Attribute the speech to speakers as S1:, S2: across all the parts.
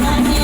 S1: ส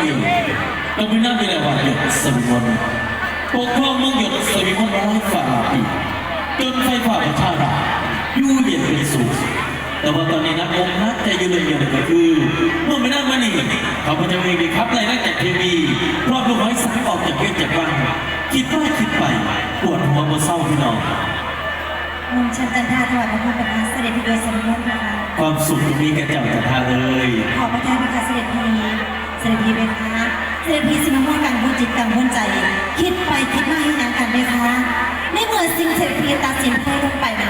S2: ข้าพเจ้าเองก็ไม่น่ามีแรงว่าหยดสวิมลปกครองเมืองหยดสวิมลร้ายฝ่าปีจนไฟฝ่าประชาราอยู่เย็นเป็นสุขแต่ว่าตอนนี้นักองค์นักใจยู่เลยอย่างก็คือเมื่อไม่นามานี้ข้าพเจ้าเองดีครับไล่ตั้งแต่ทีวีรอบลูกน้สายออกจากเวทจากบ้านคิดว่าคิดไปปวดหัวบนเศร้าพี่น้อง
S1: มงชันจันทาถวายบังคมประทานเสด็จพี่โดยสมบูรณ์นะคะ
S2: ความสุขตรงนี้แกเจ้าจะทาเลย
S1: ขอประทานพระคาเสด็จพี เสด็จพี่ไหมคะเสด็จพีสิมาว่ากันพูดจิตกังวลใจ คิดไปคิดมาให้นานกันไหมคะในเมื่อสิ่งเสด็จพีตัดสินใจลงไปมัน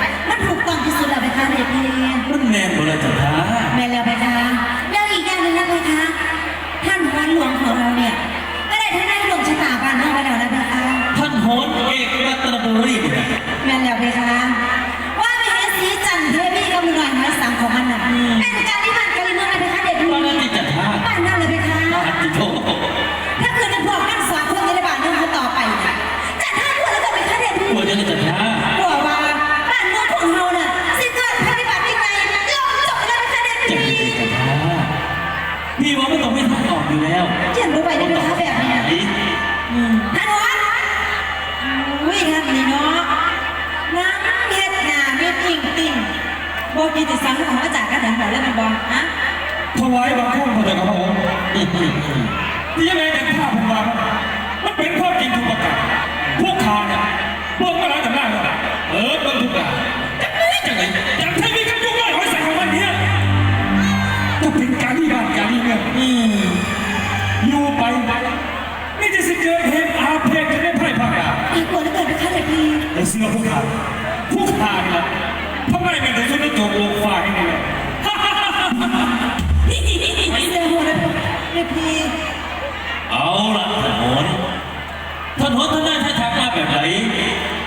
S2: บ
S1: กีติสังของมา
S2: จา
S1: กกระดัง
S2: หั
S1: วแล้วมันบอกฮะ
S3: ถวายบังคมพระเจ้าครับผมที่ยังไงแต่ข้าผมมามันเป็นความจริงทุกประการพวกข้าเนี่ยพวกมาหลายจำได้แล้วเออเบิ่งทุกอย่างจะไม่จังไงอย่างไทยมีกันยุ่งเลยหอยใส่ของมันเนี่ยจะเป็นการที่บ้านการที่เมือง
S2: อืม
S3: อยู่ไปนี่จะสิเกิดเหตุอาเพศกันได้ไพ่ภาคกา
S1: อีกคนแล้วเกิดเป็นข้าเลยพี่
S3: ไอ้เสือพวกข้าพวกข้าเนี่ย ทำไมเป็นถึงจะโจมลงฝ่ายนี่เนี่ย
S1: เสื้อหัวเลยเลยพี่
S2: เอาละถนนถนนท่านได้ท่าทางมาแบบไหน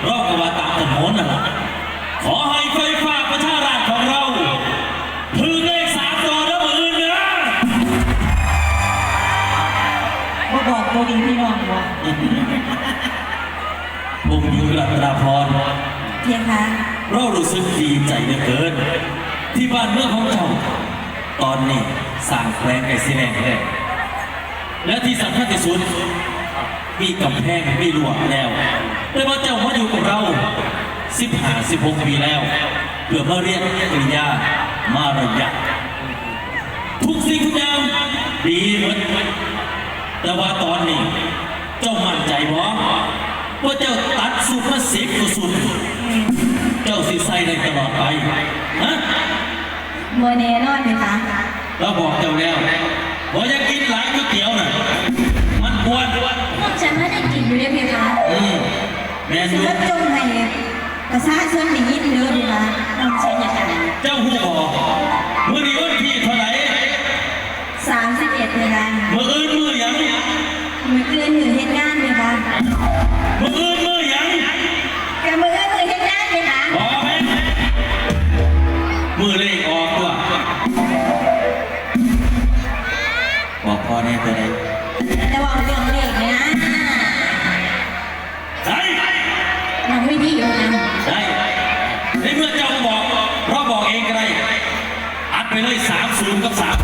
S2: รอบกับว่าตามถนนน่ะล่ะขอให้ไฟฟ้าประชาราษฎร์ของเราถึงเลขสามตัวแล้วมือนะ
S1: บ่บอกตัวดีพี่น้องว่า
S2: ผมอยู่รัตนาพร
S1: เพียงคะ
S2: เรารู้สึกดีใจเหลือเกิน ที่บ้านเมืองของเราตอนนี้สร้างแควงไก่สีแดงแล้และที่สำคัญที่สุดมีกำแพงมีรั้วแล้ว แต่ว่าเจ้ามาอยู่กับเราสิบห้าสิบหกปีแล้วเพื่อมาเรียนปริญญามาระยาททุกสิ่งทุกอย่างดีหมดแต่ว่าตอนนี้ เจ้ามั่นใจบ่ว่าเจ้าตัดสุภาษิตกุสุด อดไปฮะ
S1: โมเน่นอนไหมคะ
S2: เราบอกเจ้าแล้วว่าอย่ากินหลายก๋วยเตี๋ยวน่ะ มันควร
S1: พวกฉันไม่ได้กินอยู่เลยเพียงคะ
S2: อืมแม่นอ
S1: ฉัน
S2: ยู่
S1: ว่าจงให้ประชาชนได้ยินเด้อเพียงคะน้องฉันอยากได้
S2: เจ้าหูบอก มือเลขออกตัวบอกพ่อแน่ตัวไหน
S1: แต่ว่าเรื่องเลขเนี่ยนะ
S2: ได้
S1: มันไม่ดีอยู่นะ
S2: ได้ในเมื่อเจ้าบอกเราบอกเองก็ได้อัดไปเลยสามศูนย์กับสาม